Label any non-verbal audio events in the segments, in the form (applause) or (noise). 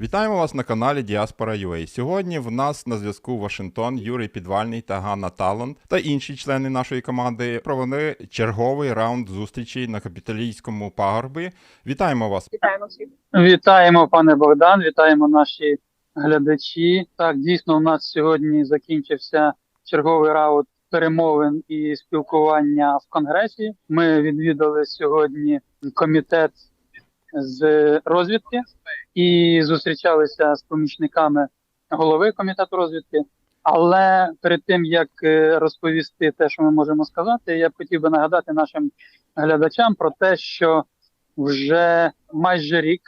Вітаємо вас на каналі Діаспора UA. Сьогодні в нас на зв'язку Вашингтон, Юрій Підвальний та Ганна Талант та інші члени нашої команди провели черговий раунд зустрічей на капіталійському пагорбі. Вітаємо вас! Вітаємо всіх. Вітаємо, пане Богдан, вітаємо наші глядачі. Так, дійсно, у нас сьогодні закінчився черговий раунд перемовин і спілкування в Конгресі. Ми відвідали сьогодні комітет з розвідки і зустрічалися з помічниками голови комітету розвідки. Але перед тим як е, розповісти те, що ми можемо сказати, я б хотів би нагадати нашим глядачам про те, що вже майже рік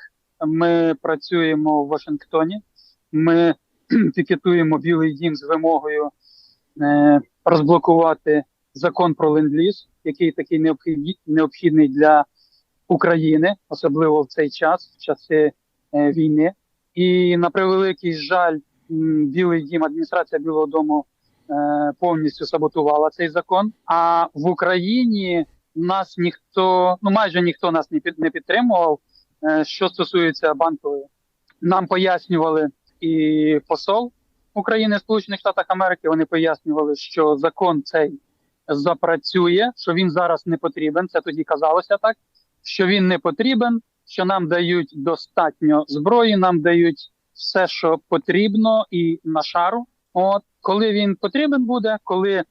ми працюємо в Вашингтоні. Ми (clears throat) пікетуємо Білий Дім з вимогою е, розблокувати закон про ленд-ліз, який такий необхідний, необхідний для України, особливо в цей час, в часи е, війни. І на превеликий жаль, Білий Дім, адміністрація Білого Дому е, повністю саботувала цей закон. А в Україні нас ніхто, ну майже ніхто нас не під не підтримував. Е, Що стосується банкової, нам пояснювали і посол України Сполучених Штатах Америки. Вони пояснювали, що закон цей запрацює, що він зараз не потрібен. Це тоді казалося так, що він не потрібен, що нам дають достатньо зброї, нам дають все, що потрібно, і на шару. От коли він потрібен буде, коли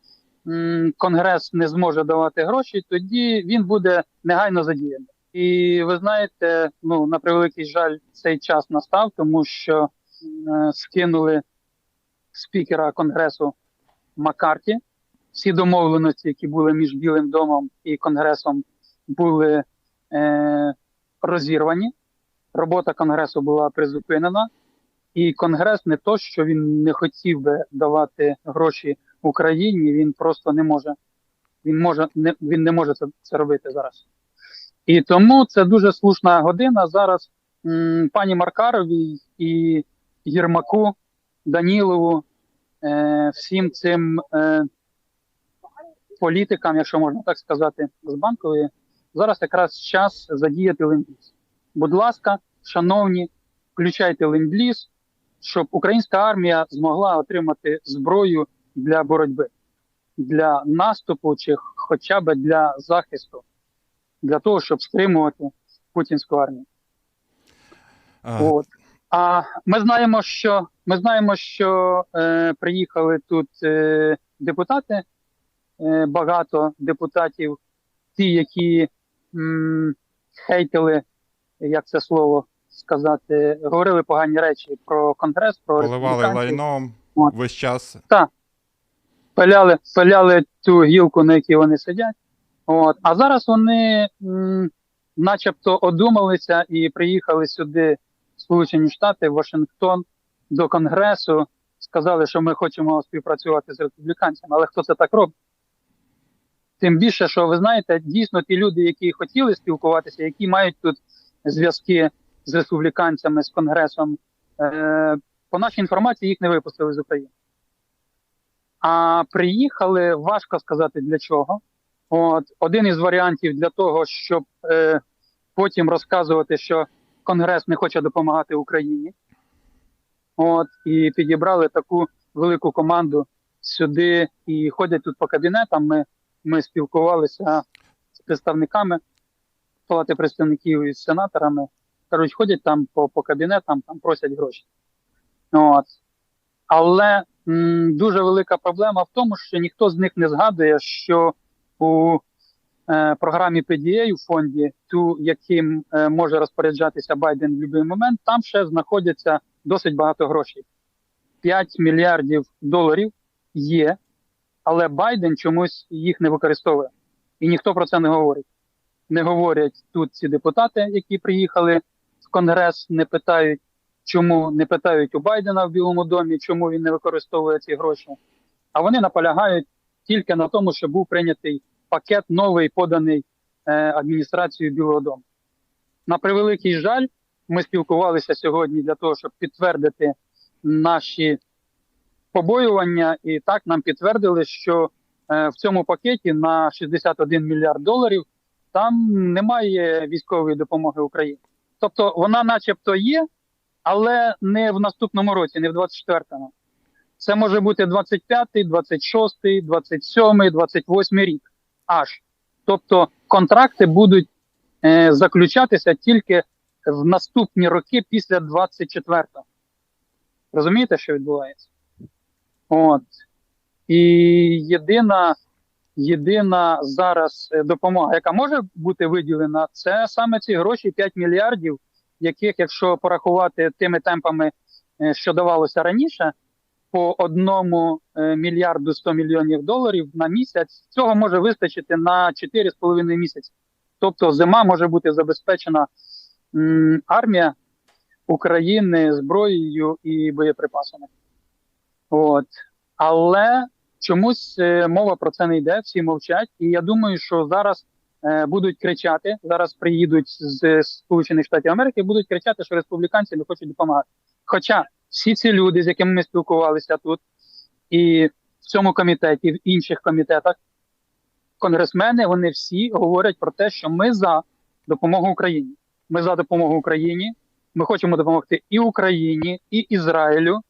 м, Конгрес не зможе давати гроші, тоді він буде негайно задіяний. І ви знаєте, ну на превеликий жаль, цей час настав, тому що е, скинули спікера конгресу Маккарті. Всі домовленості, які були між Білим домом і Конгресом, були е, розірвані. Робота Конгресу була призупинена, і Конгрес не то, що він не хотів би давати гроші Україні, він просто не може. Він може не він не може це, це робити зараз. І тому це дуже слушна година зараз. М, пані Маркаровій і Єрмаку, Данілову, е, всім цим е, політикам, якщо можна так сказати, з банкової, зараз якраз час задіяти ленд-ліз. Будь ласка, шановні, включайте ленд-ліз, щоб українська армія змогла отримати зброю для боротьби, для наступу чи хоча б для захисту, для того, щоб стримувати путінську армію. А, От. А ми знаємо, що ми знаємо, що е, приїхали тут е, депутати, е, багато депутатів, ті, які хейтили, як це слово сказати, говорили погані речі про конгрес, про Поливали лайном От. весь час. Так. пиляли, пиляли ту гілку, на якій вони сидять. От. А зараз вони м, начебто одумалися і приїхали сюди, в Сполучені Штати, в Вашингтон, до Конгресу, сказали, що ми хочемо співпрацювати з республіканцями. Але хто це так робить? Тим більше, що ви знаєте, дійсно ті люди, які хотіли спілкуватися, які мають тут зв'язки з республіканцями, з Конгресом, е, по нашій інформації їх не випустили з України. А приїхали, важко сказати для чого. От один із варіантів для того, щоб е, потім розказувати, що Конгрес не хоче допомагати Україні. От і підібрали таку велику команду сюди і ходять тут по кабінетам. Ми, ми спілкувалися з представниками палати представників і з сенаторами. Кажуть, ходять там по, по кабінетам, там просять гроші. От. Але м, дуже велика проблема в тому, що ніхто з них не згадує, що у е, програмі PDA у фонді, ту, яким е, може розпоряджатися Байден в будь-який момент, там ще знаходяться досить багато грошей. 5 мільярдів доларів є, але Байден чомусь їх не використовує. І ніхто про це не говорить. Не говорять тут ці депутати, які приїхали в Конгрес, не питають, чому не питають у Байдена в Білому домі, чому він не використовує ці гроші. А вони наполягають тільки на тому, що був прийнятий пакет новий, поданий е, адміністрацією Білого Дому. На превеликий жаль, ми спілкувалися сьогодні для того, щоб підтвердити наші побоювання, і так нам підтвердили, що е, в цьому пакеті на 61 мільярд доларів там немає військової допомоги Україні. Тобто вона, начебто, є, але не в наступному році, не в 24-му. Це може бути 25-й, 26-й, 27-й, 28-й рік. Аж. Тобто контракти будуть е, заключатися тільки в наступні роки після 24-го. Розумієте, що відбувається? От. І єдина, єдина зараз е, допомога, яка може бути виділена, це саме ці гроші 5 мільярдів, яких, якщо порахувати тими темпами, е, що давалося раніше, по одному е, мільярду 100 мільйонів доларів на місяць, цього може вистачити на 4,5 місяці. Тобто зима може бути забезпечена армія України зброєю і боєприпасами. От. Але чомусь е, мова про це не йде, всі мовчать. І я думаю, що зараз е, будуть кричати, зараз приїдуть з Сполучених Штатів Америки, будуть кричати, що республіканці не хочуть допомагати. Хоча всі ці люди, з якими ми спілкувалися тут, і в цьому комітеті, в інших комітетах, конгресмени, вони всі говорять про те, що ми за допомогу Україні. Ми за допомогу Україні. Ми хочемо допомогти і Україні, і Ізраїлю,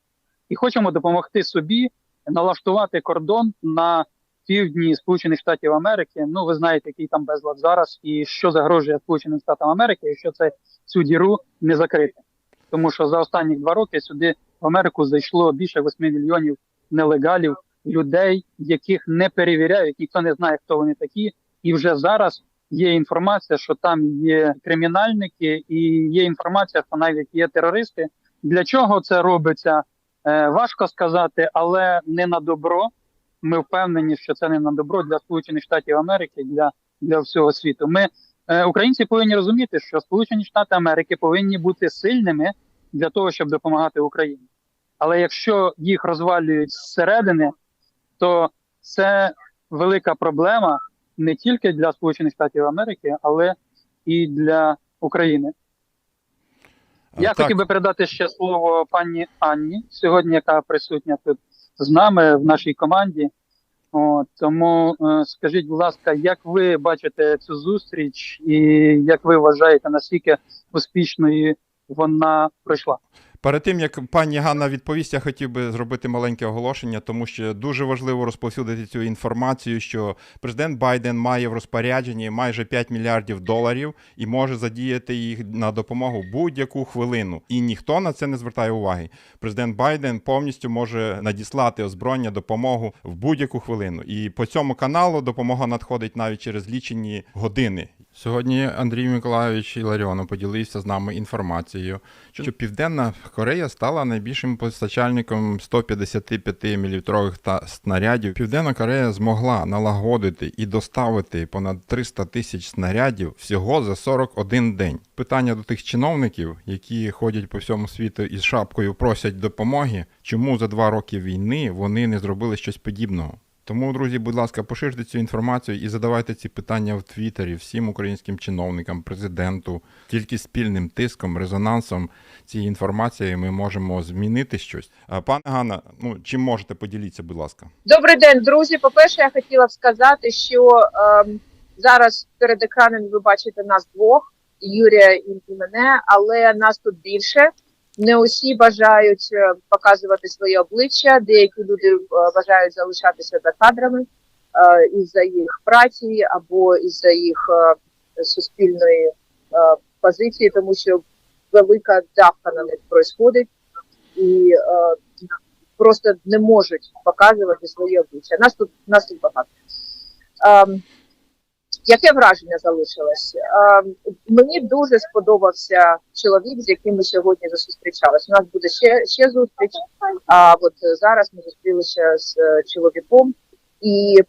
і хочемо допомогти собі налаштувати кордон на півдні Сполучених Штатів Америки. Ну, ви знаєте, який там безлад зараз, і що загрожує Сполученим Штатам Америки, якщо це цю діру не закрити. Тому що за останні два роки сюди в Америку зайшло більше 8 мільйонів нелегалів, людей, яких не перевіряють, ніхто не знає, хто вони такі, і вже зараз. Є інформація, що там є кримінальники, і є інформація, що навіть є терористи. Для чого це робиться? Е, важко сказати, але не на добро. Ми впевнені, що це не на добро для Сполучених Штатів Америки, для, для всього світу. Ми, е, українці, повинні розуміти, що Сполучені Штати Америки повинні бути сильними для того, щоб допомагати Україні. Але якщо їх розвалюють зсередини, то це велика проблема не тільки для Сполучених Штатів Америки, але і для України. Я Так. хотів би передати ще слово пані Анні, сьогодні, яка присутня тут з нами в нашій команді. От, тому е, скажіть, будь ласка, як ви бачите цю зустріч, і як ви вважаєте, наскільки успішною вона пройшла? Перед тим як пані Ганна відповість, я хотів би зробити маленьке оголошення, тому що дуже важливо розповсюдити цю інформацію, що президент Байден має в розпорядженні майже 5 мільярдів доларів і може задіяти їх на допомогу будь-яку хвилину. І ніхто на це не звертає уваги. Президент Байден повністю може надіслати озброєння допомогу в будь-яку хвилину. І по цьому каналу допомога надходить навіть через лічені години. Сьогодні Андрій Миколайович Іларіонов поділився з нами інформацією, що Південна Корея стала найбільшим постачальником 155 мм та снарядів. Південна Корея змогла налагодити і доставити понад 300 тисяч снарядів всього за 41 день. Питання до тих чиновників, які ходять по всьому світу із шапкою, просять допомоги, чому за два роки війни вони не зробили щось подібного. Тому, друзі, будь ласка, поширте цю інформацію і задавайте ці питання в Твіттері всім українським чиновникам, президенту. Тільки спільним тиском, резонансом цієї інформації ми можемо змінити щось. А, Пане Ганна, ну чим можете поділіться, будь ласка. Добрий день, друзі. По-перше, я хотіла б сказати, що ем, зараз перед екраном ви бажаєте нас двох, Юрія і мене, але нас тут більше. Не усі бажають е, показувати своє обличчя. Деякі люди е, бажають залишатися за кадрами е, із-за їх праці або із-за їх е, суспільної позиції, тому що велика давка на них происходить і просто не можуть показувати своє обличчя. Нас тут нас тут багато. Яке враження залишилось? Ем, мені дуже сподобався чоловік, з яким ми сьогодні зустрічалися. У нас буде ще, ще зустріч. А от зараз ми зустрілися з е, чоловіком і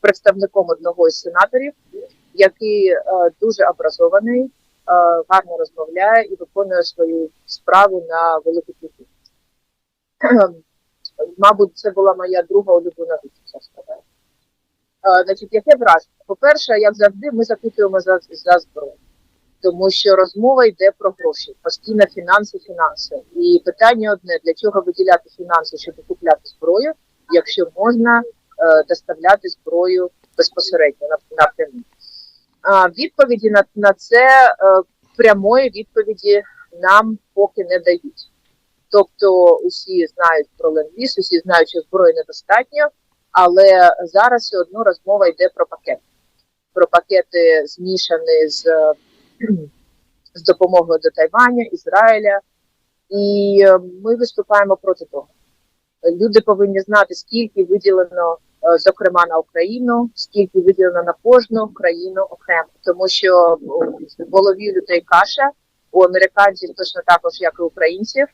представником одного із сенаторів, який е, дуже образований, е, гарно розмовляє і виконує свою справу на великих людей. (clears throat) Мабуть, це була моя друга улюблена. Е, Значить, яке враження? По-перше, як завжди, ми запитуємо за, за зброю, тому що розмова йде про гроші, постійно фінанси, фінанси. І питання одне: для чого виділяти фінанси, щоб купляти зброю, якщо можна е, доставляти зброю безпосередньо на напряму? А відповіді на, на це е, прямої відповіді нам поки не дають. Тобто усі знають про ленд-ліз, усі знають, що зброї недостатньо, але зараз все одно розмова йде про пакет. Про пакети змішані з, е, (clears throat) з допомогою до Тайваня, Ізраїля. І е, ми виступаємо проти того. Люди повинні знати, скільки виділено, е, зокрема на Україну, скільки виділено на кожну країну окремо, тому що в голові людей каша у американців точно також, як і українців,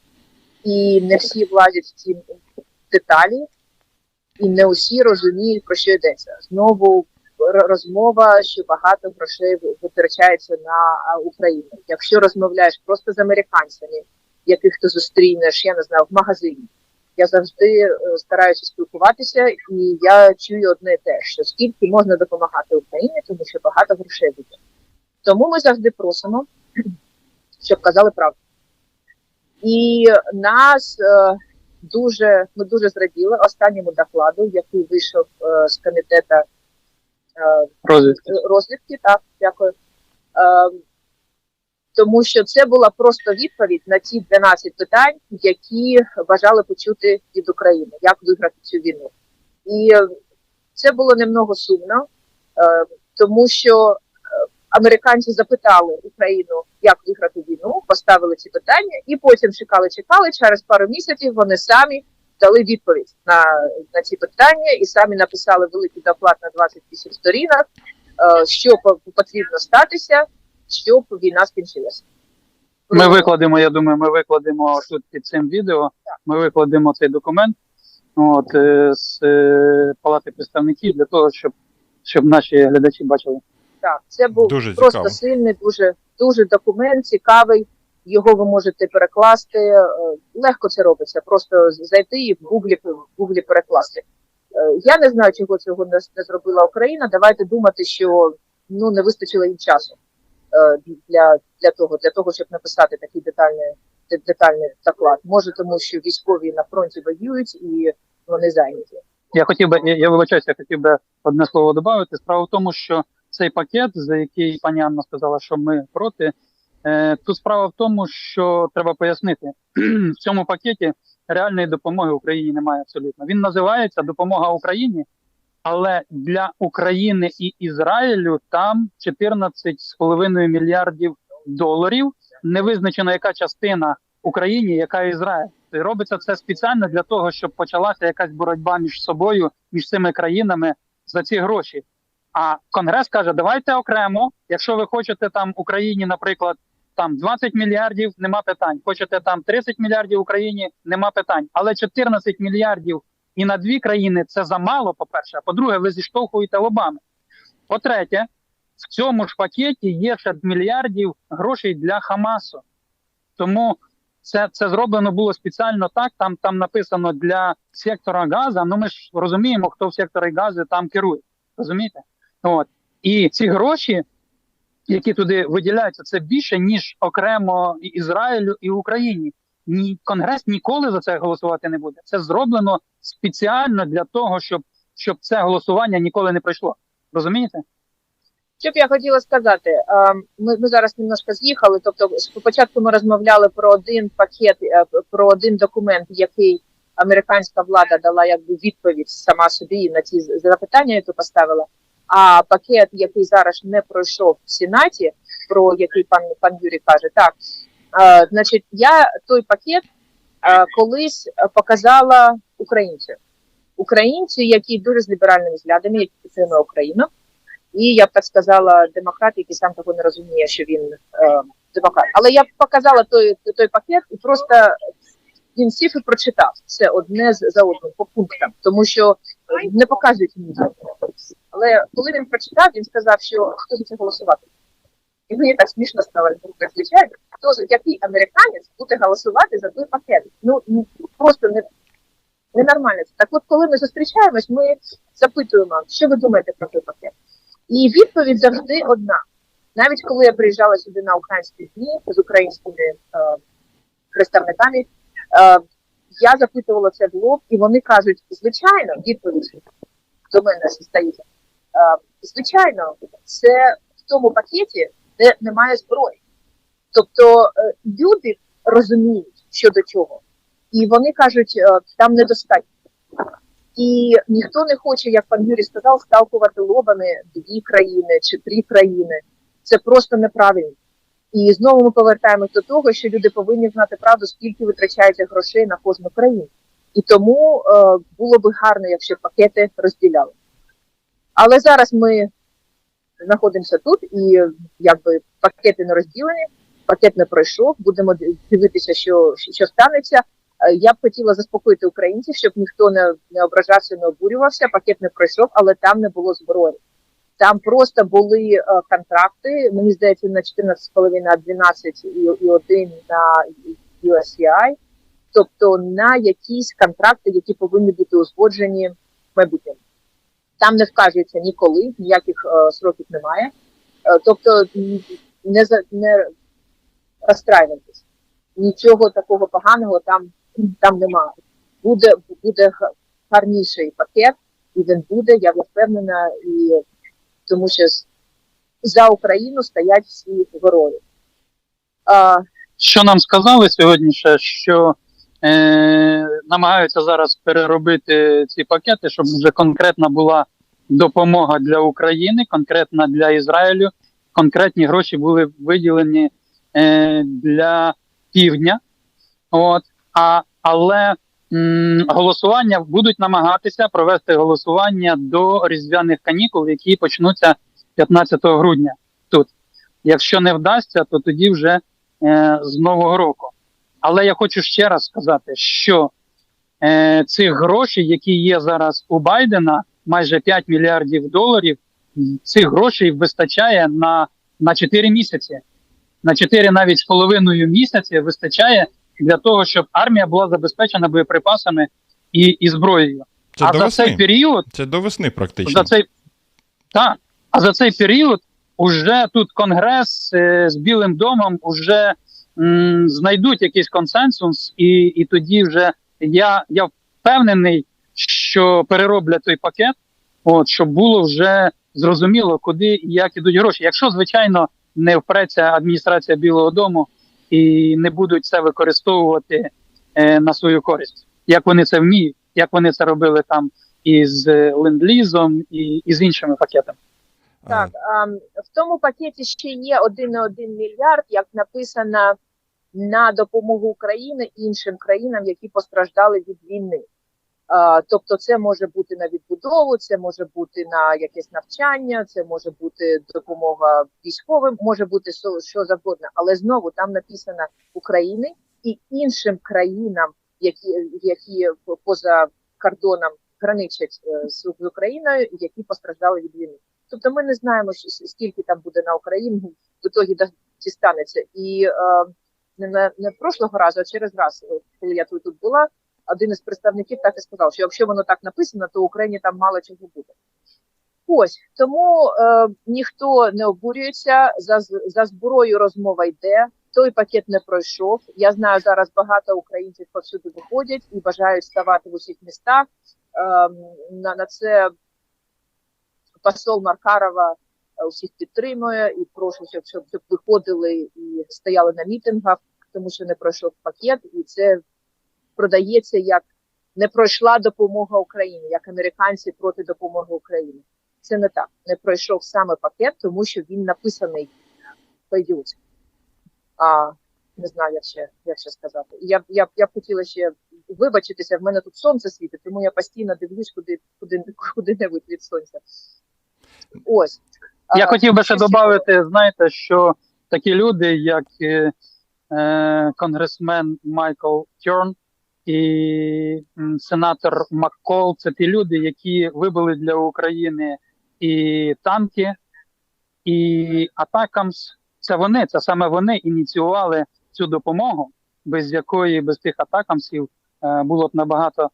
і не всі влазять в ці деталі, і не усі розуміють, про що йдеться. Знову розмова, що багато грошей витрачається на Україну. Якщо розмовляєш просто з американцями, яких ти зустрінеш, я не знаю, в магазині. Я завжди е, стараюся спілкуватися, і я чую одне те, що скільки можна допомагати Україні, тому що багато грошей буде. Тому ми завжди просимо, (clears throat) щоб казали правду. І нас е, дуже ми дуже зраділи останньому докладу, який вийшов е, з комітету е, Розвідки. розвідки. Так, дякую. Е, тому що це була просто відповідь на ті 12 питань, які бажали почути від України, як виграти цю війну. І е, це було немного сумно, е, тому що американці запитали Україну, як виграти війну, поставили ці питання, і потім чекали, чекали. Через пару місяців вони самі дали відповідь на, на ці питання і самі написали великий доклад на 28 сторінок, е, що потрібно статися, щоб війна скінчилася. Ми викладемо, я думаю, ми викладемо тут під цим відео. Ми викладемо цей документ от, е, з е, Палати представників для того, щоб, щоб наші глядачі бачили. Так, це був Дуже просто цікаво. сильний, дуже дуже документ, цікавий. Його ви можете перекласти. е, Легко це робиться. Просто зайти і в гуглі в гуглі перекласти. Е, Я не знаю, чого цього не, не зробила Україна. Давайте думати, що ну не вистачило їм часу е, для, для того, для того, щоб написати такий детальний детальний доклад. Може, тому що військові на фронті воюють і вони зайняті. Я хотів би, я, я вибачаюся, я хотів би одне слово додати. Справа в тому, що цей пакет, за який пані Анна сказала, що ми проти, е, тут справа в тому, що треба пояснити, (clears throat) в цьому пакеті реальної допомоги Україні немає абсолютно. Він називається Допомога Україні, але для України і Ізраїлю там 14,5 мільярдів доларів. Не визначена яка частина Україні, яка Ізраїль. Робиться це спеціально для того, щоб почалася якась боротьба між собою, між цими країнами за ці гроші. А Конгрес каже: давайте окремо, якщо ви хочете там Україні, наприклад, там 20 мільярдів, нема питань. Хочете там 30 мільярдів Україні, нема питань. Але 14 мільярдів і на дві країни це замало. По перше, а по-друге, ви зіштовхуєте лобами. По-третє, в цьому ж пакеті є ще мільярдів грошей для Хамасу. Тому це, це зроблено було спеціально так. Там там написано для сектора газу. Ну ми ж розуміємо, хто в секторі газу там керує. Розумієте? От і ці гроші, які туди виділяються, це більше ніж окремо Ізраїлю і Україні. Ні, конгрес ніколи за це голосувати не буде. Це зроблено спеціально для того, щоб щоб це голосування ніколи не пройшло. Розумієте? Що б я хотіла сказати, Е, ми, ми зараз немножко з'їхали. Тобто, спочатку ми розмовляли про один пакет, е, про один документ, який американська влада дала якби відповідь сама собі на ці запитання, які поставила. А пакет, який зараз не пройшов в Сенаті, про який пан пан Юрій каже, так е, значить, я той пакет е, колись показала українцю, українцю, який дуже з ліберальними взглядами, який підтримує Україну. І я б так сказала, демократ, який сам того не розуміє, що він е, демократ. Але я б показала той, той пакет і просто він сів і прочитав все одне за одним по пунктам, тому що не показують мені. Але коли він прочитав, він сказав, що хто за це голосувати. І мені так смішно стало, звичайно, хто який американець буде голосувати за той пакет. Ну ну, просто не. Ненормально. Так от, коли ми зустрічаємось, ми запитуємо, що ви думаєте про той пакет. І відповідь завжди одна. Навіть коли я приїжджала сюди на українські дні з українськими е, представниками, е, я запитувала це в лоб, і вони кажуть, звичайно, відповідь до мене стається. Е, звичайно, це в тому пакеті, де немає зброї. Тобто е, люди розуміють, що до чого, і вони кажуть, е, там недостатньо. І ніхто не хоче, як пан Юрій сказав, сталкувати лобами дві країни чи три країни. Це просто неправильно. І знову ми повертаємось до того, що люди повинні знати правду, скільки витрачається грошей на кожну країну. І тому е, було би гарно, якщо пакети розділяли. Але зараз ми знаходимося тут, і якби пакети не розділені, пакет не пройшов. Будемо дивитися, що, що станеться. Е, Я б хотіла заспокоїти українців, щоб ніхто не, не ображався, не обурювався. Пакет не пройшов, але там не було зброї. Там просто були е, контракти. Мені здається, на 14,5, на 12 і, і один на USCI. Тобто на якісь контракти, які повинні бути узгоджені в майбутньому. Там не вказується ніколи, ніяких е, сроків немає. Е, тобто не за не розстраюватись. Нічого такого поганого там, там немає. Буде, буде гарніший пакет, і він буде, я впевнена, і тому що за Україну стоять всі герої. А, Що нам сказали сьогодні, ще, що е, намагаються зараз переробити ці пакети, щоб вже конкретна була допомога для України, конкретна для Ізраїлю, конкретні гроші були виділені е, для півдня. От, а, але голосування будуть намагатися провести голосування до різдвяних канікул, які почнуться 15 грудня тут. Якщо не вдасться, то тоді вже е, з нового року. Але я хочу ще раз сказати, що е, цих грошей, які є зараз у Байдена, майже 5 мільярдів доларів, цих грошей вистачає на, на 4 місяці. На 4 навіть з половиною місяці вистачає для того, щоб армія була забезпечена боєприпасами і, і зброєю. Це а до за весни. цей період Це до весни практично. за цей так, а за цей період уже тут конгрес е, з Білим домом уже м, знайдуть якийсь консенсус, і, і тоді вже я, я впевнений, що перероблять той пакет, от щоб було вже зрозуміло, куди і як ідуть гроші. Якщо звичайно не впреться адміністрація Білого Дому і не будуть це використовувати е, на свою користь, як вони це вміють, як вони це робили там із е, ленд-лізом і, і з іншими пакетами. Так, а, в тому пакеті ще є 1,1 мільярд, як написано на допомогу України іншим країнам, які постраждали від війни. Тобто, це може бути на відбудову, це може бути на якесь навчання, це може бути допомога військовим, може бути що, завгодно. Але знову там написано України і іншим країнам, які, які поза кордоном граничать е, з Україною, які постраждали від війни. Тобто ми не знаємо, скільки там буде на Україну, ітогі да- дістанеться. І е, не, на- не прошлого разу, а через раз, е, коли я тут була, один із представників так і сказав, що якщо воно так написано, то Україні там мало чого буде. Ось тому е, ніхто не обурюється за, за зброю розмова йде. Той пакет не пройшов. Я знаю, зараз багато українців повсюди виходять і бажають ставати в усіх містах. Е, на, на це посол Маркарова е, усіх підтримує і прошу, щоб виходили і стояли на мітингах, тому що не пройшов пакет, і це продається як не пройшла допомога Україні, як американці проти допомоги Україні. Це не так. Не пройшов саме пакет, тому що він написаний по-ідіотськи. А не знаю, як ще, як ще сказати. Я, я, я б хотіла ще вибачитися. В мене тут сонце світить, тому я постійно дивлюсь, куди, куди, куди-небудь від сонця. Ось. Я А, хотів би ще додати, знаєте, що такі люди, як е, е, конгресмен Майкл Тьорн і сенатор Маккол, це ті люди, які вибили для України і танки, і Атакамс. Це вони, це саме вони ініціювали цю допомогу, без якої без тих атакамсів е, було б набагато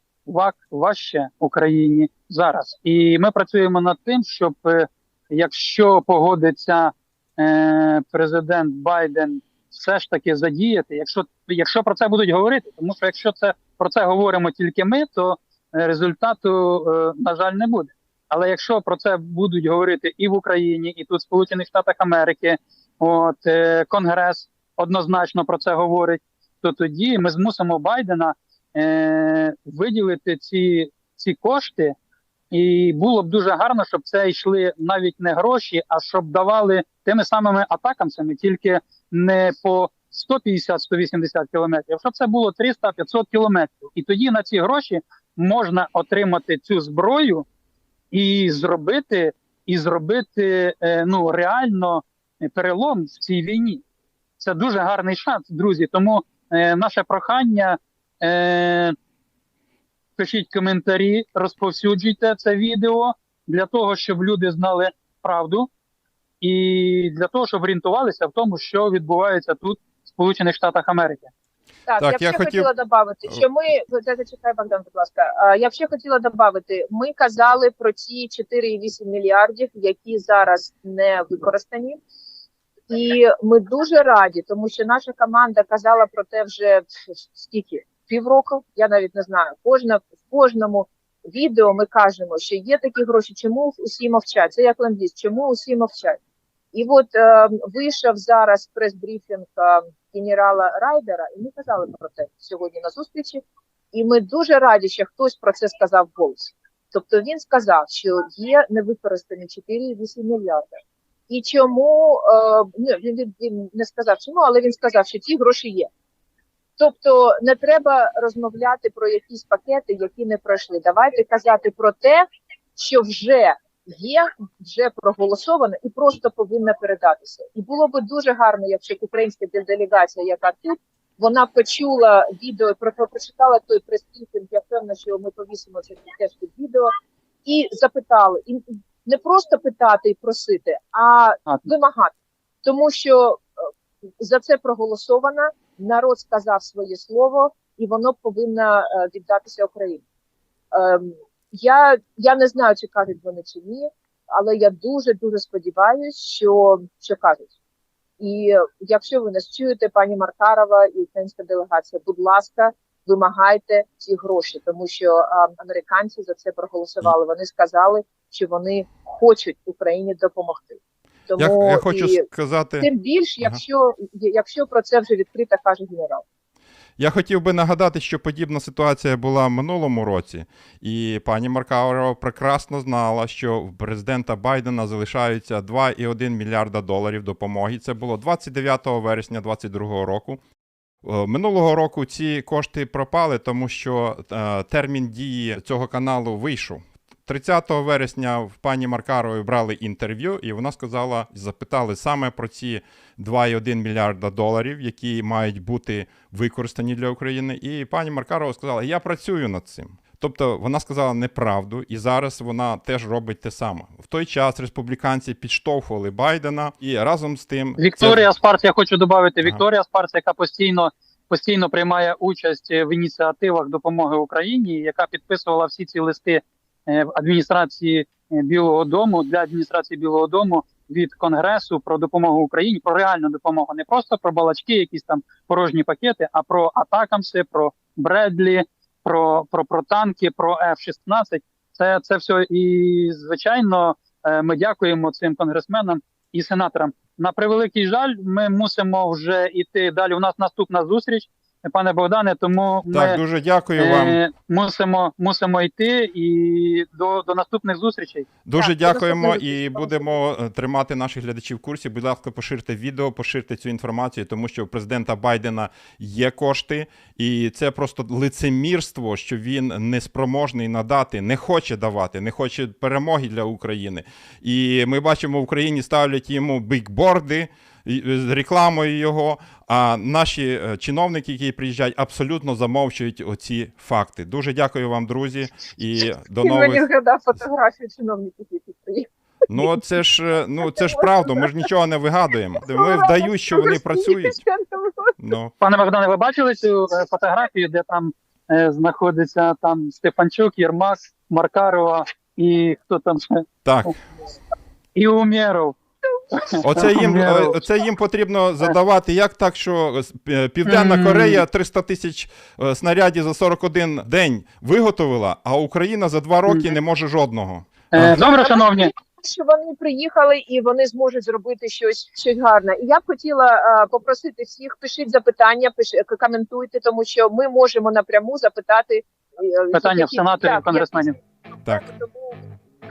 важче Україні зараз. І ми працюємо над тим, щоб е, якщо погодиться е, президент Байден все ж таки задіяти, якщо, якщо про це будуть говорити, тому що якщо це про це говоримо тільки ми, то е, результату, е, на жаль, не буде. Але якщо про це будуть говорити і в Україні, і тут в Сполучених Штатах Америки, от е, Конгрес однозначно про це говорить, то тоді ми змусимо Байдена е, виділити ці, ці кошти. І було б дуже гарно, щоб це йшли навіть не гроші, а щоб давали тими самими атакамсами, тільки не по 150-180 кілометрів, щоб це було 300-500 кілометрів. І тоді на ці гроші можна отримати цю зброю і зробити, і зробити е, ну реально перелом в цій війні. Це дуже гарний шанс, друзі. Тому е, наше прохання. Е, пишіть коментарі, розповсюджуйте це відео для того, щоб люди знали правду, і для того, щоб орієнтувалися в тому, що відбувається тут, в Сполучених Штатах Америки. Так, Так, я б я ще хотів- хотіла додати, що ми це зачекай, Богдан, будь ласка. Я б ще хотіла додати, ми казали про ті 4,8 мільярдів, які зараз не використані. І ми дуже раді, тому що наша команда казала про те вже скільки півроку. Я навіть не знаю. Кожна в кожному відео ми кажемо, що є такі гроші. Чому усі мовчать? Це як ленд-ліз, Чому усі мовчать? І от е, вийшов зараз прес-брифінг е, генерала Райдера, і ми казали про це сьогодні на зустрічі. І ми дуже раді, що хтось про це сказав голос. Тобто він сказав, що є невикористані 4,8 мільярда. І чому е, він, він, він не сказав чому, але він сказав, що ці гроші є. Тобто не треба розмовляти про якісь пакети, які не пройшли. Давайте казати про те, що вже є, вже проголосовано і просто повинна передатися. І було би дуже гарно, якщо українська делегація, яка тут, вона почула відео, про- прочитала той прес-брифінг, я певна, що ми повісимо це теж під відео, і запитали. І не просто питати і просити, а А, вимагати. Тому що е, за це проголосовано, народ сказав своє слово, і воно повинно е, віддатися Україні. Ем, я, я не знаю, чи кажуть вони чи ні, але я дуже дуже сподіваюся, що, що кажуть. І якщо ви нас чуєте, пані Маркарова і українська делегація, будь ласка, вимагайте ці гроші, тому що а, американці за це проголосували. Вони сказали, що вони хочуть Україні допомогти. Тому Я, я хочу і сказати. тим більш, Ага. якщо якщо про це вже відкрито каже генерал. Я хотів би нагадати, що подібна ситуація була в минулому році, і пані Маркаурова прекрасно знала, що в президента Байдена залишаються 2,1 мільярда доларів допомоги. Це було 29 вересня 2022 року. Е, Минулого року ці кошти пропали, тому що е, термін дії цього каналу вийшов. 30 вересня в пані Маркарової брали інтерв'ю, і вона сказала, запитали саме про ці 2,1 мільярда доларів, які мають бути використані для України. І пані Маркарова сказала: Я працюю над цим. Тобто вона сказала неправду, і зараз вона теж робить те саме. В той час республіканці підштовхували Байдена, і разом з тим це- Вікторія Спарц, я хочу додати Ага. Вікторія Спарц, яка постійно постійно приймає участь в ініціативах допомоги Україні, яка підписувала всі ці листи адміністрації е, Білого Дому для адміністрації Білого Дому від Конгресу про допомогу Україні, про реальну допомогу, не просто про балачки, якісь там порожні пакети, а про атакамси, про Бредлі, про, про, про танки, про F-16. Це, це все і звичайно е, ми дякуємо цим конгресменам і сенаторам. На превеликий жаль, ми мусимо вже йти далі. У нас наступна зустріч, пане Богдане. Тому ми так дуже дякую вам. е, мусимо, мусимо йти і до, до наступних зустрічей. Дуже Так, дякуємо і будемо е, тримати наших глядачів в курсі. Будь ласка, поширте відео, поширте цю інформацію, тому що у президента Байдена є кошти, і це просто лицемірство, що він не спроможний надати, не хоче давати, не хоче перемоги для України. І ми бачимо, в Україні ставлять йому бікборди рекламою його. А наші е, чиновники, які приїжджають, абсолютно замовчують оці факти. Дуже дякую вам, друзі, і до Він мені нових. згадав фотографію чиновників, які приїхали. Ну це ж е, ну це ж правда. Ми ж нічого не вигадуємо. Ми вдають, що вони працюють. Ну Пане Богдане, ви бачили цю е, фотографію, де там е, знаходиться там Степанчук, Єрмак, Маркарова і хто там ще? так, І Умєров. (laughs) оце їм е, оце їм потрібно задавати. Як так, що е, Південна Корея 300 тисяч е, снарядів за 41 день виготовила, а Україна за два роки не може жодного. Е, Добре, шановні. що вони приїхали і вони зможуть зробити щось щось гарне. І я б хотіла е, попросити всіх, пишіть запитання, пиш, коментуйте, тому що ми можемо напряму запитати е, Питання в які- сенаторів, так, конгресменів. Так.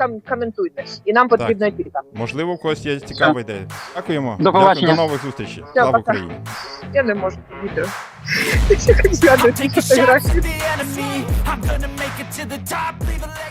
Ком- коментуйте, і нам потрібно йти там. Можливо, у когось є цікава ідея. Дякуємо. До побачення. Дякую, до нових зустрічей. Слава пока. Україні. Я не можу відео. (laughs) Shots the enemy. I'm gonna make it to the top, leave a leg.